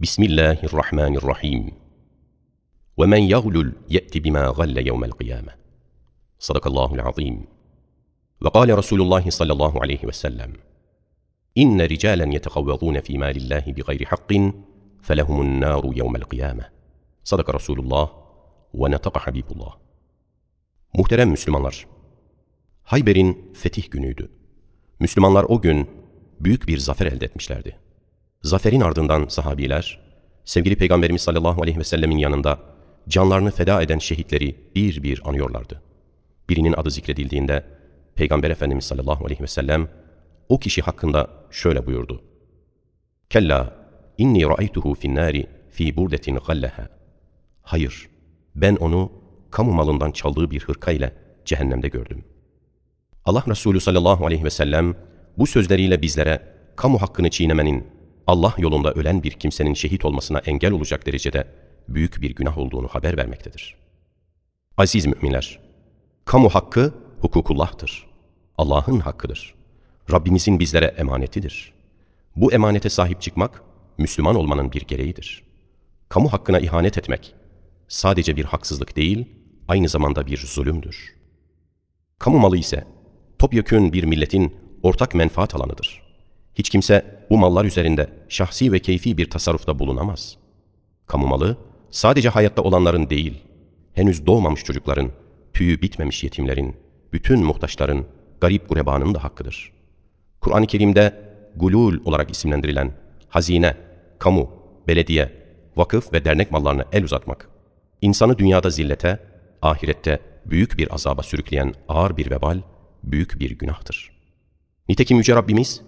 بسم الله الرحمن الرحيم. ومن يغلل يأت بما غل يوم القيامة. صدق الله العظيم. وقال رسول الله صلى الله عليه وسلم إن رجالا يتخوضون في مال الله بغير حق فلهم النار يوم القيامة. صدق رسول الله ونطق حبيب الله. Muhterem Müslümanlar, Hayber'in fetih günüydü. Müslümanlar o gün büyük bir zafer elde etmişlerdi. Zaferin ardından sahabiler, sevgili Peygamberimiz sallallahu aleyhi ve sellemin yanında canlarını feda eden şehitleri bir bir anıyorlardı. Birinin adı zikredildiğinde Peygamber Efendimiz sallallahu aleyhi ve sellem o kişi hakkında şöyle buyurdu. Kella inni ra'aytuhu fin nari fi burdetin gallaha. Hayır, ben onu kamu malından çaldığı bir hırka ile cehennemde gördüm. Allah Resulü sallallahu aleyhi ve sellem bu sözleriyle bizlere kamu hakkını çiğnemenin Allah yolunda ölen bir kimsenin şehit olmasına engel olacak derecede büyük bir günah olduğunu haber vermektedir. Aziz müminler, kamu hakkı hukukullah'tır. Allah'ın hakkıdır. Rabbimizin bizlere emanetidir. Bu emanete sahip çıkmak, Müslüman olmanın bir gereğidir. Kamu hakkına ihanet etmek, sadece bir haksızlık değil, aynı zamanda bir zulümdür. Kamu malı ise topyekün bir milletin ortak menfaat alanıdır. Hiç kimse bu mallar üzerinde şahsi ve keyfi bir tasarrufta bulunamaz. Kamu malı sadece hayatta olanların değil, henüz doğmamış çocukların, tüyü bitmemiş yetimlerin, bütün muhtaçların, garip gurebanın da hakkıdır. Kur'an-ı Kerim'de gulul olarak isimlendirilen hazine, kamu, belediye, vakıf ve dernek mallarına el uzatmak, insanı dünyada zillete, ahirette büyük bir azaba sürükleyen ağır bir vebal, büyük bir günahtır. Nitekim Yüce Rabbimiz,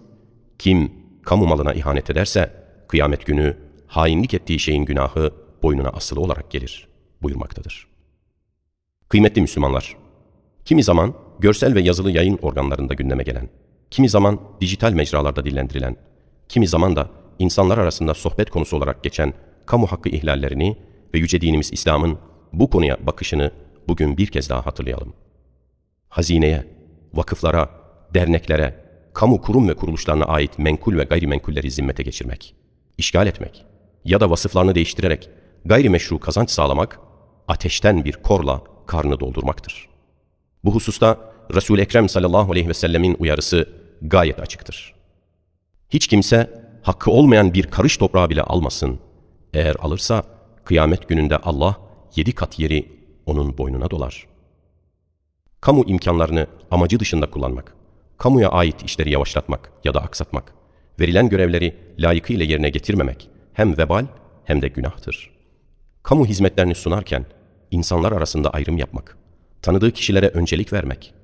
kim kamu malına ihanet ederse, kıyamet günü hainlik ettiği şeyin günahı boynuna asılı olarak gelir buyurmaktadır. Kıymetli Müslümanlar, kimi zaman görsel ve yazılı yayın organlarında gündeme gelen, kimi zaman dijital mecralarda dillendirilen, kimi zaman da insanlar arasında sohbet konusu olarak geçen kamu hakkı ihlallerini ve yüce dinimiz İslam'ın bu konuya bakışını bugün bir kez daha hatırlayalım. Hazineye, vakıflara, derneklere, kamu kurum ve kuruluşlarına ait menkul ve gayrimenkulleri zimmete geçirmek, işgal etmek ya da vasıflarını değiştirerek gayrimeşru kazanç sağlamak, ateşten bir korla karnı doldurmaktır. Bu hususta Resul-i Ekrem sallallahu aleyhi ve sellemin uyarısı gayet açıktır. Hiç kimse hakkı olmayan bir karış toprağı bile almasın. Eğer alırsa kıyamet gününde Allah yedi kat yeri onun boynuna dolar. Kamu imkanlarını amacı dışında kullanmak, kamuya ait işleri yavaşlatmak ya da aksatmak, verilen görevleri layıkıyla yerine getirmemek hem vebal hem de günahtır. Kamu hizmetlerini sunarken insanlar arasında ayrım yapmak, tanıdığı kişilere öncelik vermek,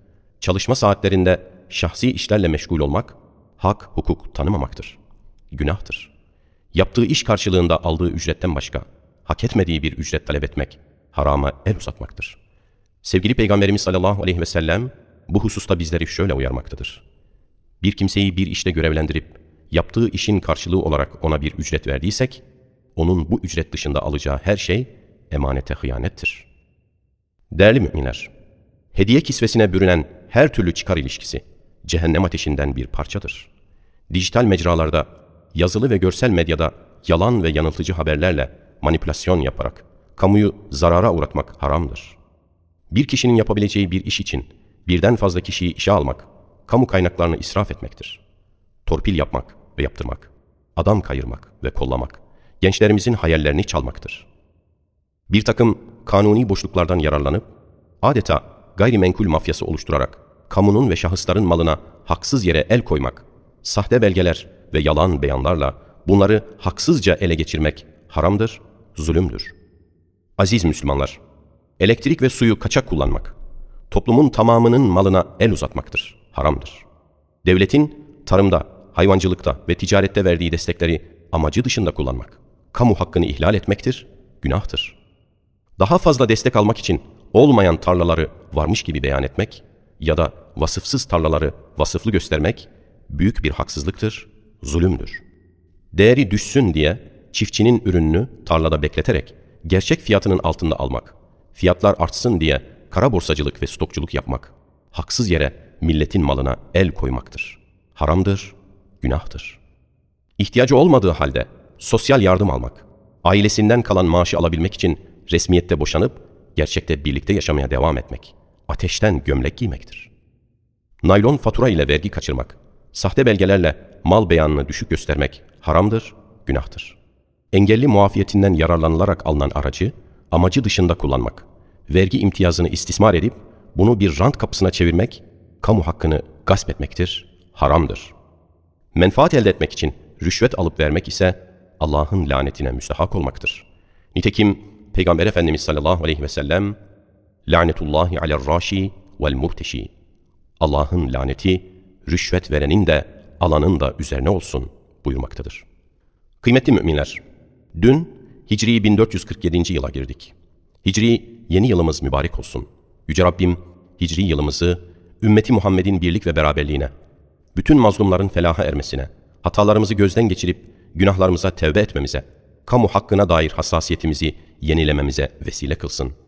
çalışma saatlerinde şahsi işlerle meşgul olmak, hak, hukuk tanımamaktır. Günahtır. Yaptığı iş karşılığında aldığı ücretten başka, hak etmediği bir ücret talep etmek, harama el uzatmaktır. Sevgili Peygamberimiz sallallahu aleyhi ve sellem bu hususta bizleri şöyle uyarmaktadır. Bir kimseyi bir işte görevlendirip yaptığı işin karşılığı olarak ona bir ücret verdiysek, onun bu ücret dışında alacağı her şey emanete hıyanettir. Değerli müminler, hediye kisvesine bürünen her türlü çıkar ilişkisi cehennem ateşinden bir parçadır. Dijital mecralarda, yazılı ve görsel medyada yalan ve yanıltıcı haberlerle manipülasyon yaparak kamuyu zarara uğratmak haramdır. Bir kişinin yapabileceği bir iş için birden fazla kişiyi işe almak, kamu kaynaklarını israf etmektir. Torpil yapmak ve yaptırmak, adam kayırmak ve kollamak, gençlerimizin hayallerini çalmaktır. Bir takım kanuni boşluklardan yararlanıp, adeta gayrimenkul mafyası oluşturarak, kamunun ve şahısların malına haksız yere el koymak, sahte belgeler ve yalan beyanlarla bunları haksızca ele geçirmek haramdır, zulümdür. Aziz Müslümanlar, elektrik ve suyu kaçak kullanmak, toplumun tamamının malına el uzatmaktır, haramdır. Devletin tarımda, hayvancılıkta ve ticarette verdiği destekleri amacı dışında kullanmak, kamu hakkını ihlal etmektir, günahtır. Daha fazla destek almak için olmayan tarlaları varmış gibi beyan etmek ya da vasıfsız tarlaları vasıflı göstermek büyük bir haksızlıktır, zulümdür. Değeri düşsün diye çiftçinin ürününü tarlada bekleterek gerçek fiyatının altında almak, fiyatlar artsın diye kara borsacılık ve stokçuluk yapmak, haksız yere milletin malına el koymaktır. Haramdır, günahtır. İhtiyacı olmadığı halde sosyal yardım almak, ailesinden kalan maaşı alabilmek için resmiyette boşanıp gerçekte birlikte yaşamaya devam etmek, ateşten gömlek giymektir. Naylon fatura ile vergi kaçırmak, sahte belgelerle mal beyanını düşük göstermek haramdır, günahtır. Engelli muafiyetinden yararlanılarak alınan aracı amacı dışında kullanmak, vergi imtiyazını istismar edip bunu bir rant kapısına çevirmek, kamu hakkını gasp etmektir, haramdır. Menfaat elde etmek için rüşvet alıp vermek ise Allah'ın lanetine müstahak olmaktır. Nitekim Peygamber Efendimiz sallallahu aleyhi ve sellem lanetullahi alel raşi vel murteşi Allah'ın laneti rüşvet verenin de alanın da üzerine olsun buyurmaktadır. Kıymetli müminler, dün Hicri 1447. yıla girdik. Hicri yeni yılımız mübarek olsun. Yüce Rabbim Hicri yılımızı ümmeti Muhammed'in birlik ve beraberliğine, bütün mazlumların felaha ermesine, hatalarımızı gözden geçirip günahlarımıza tevbe etmemize, kamu hakkına dair hassasiyetimizi yenilememize vesile kılsın.''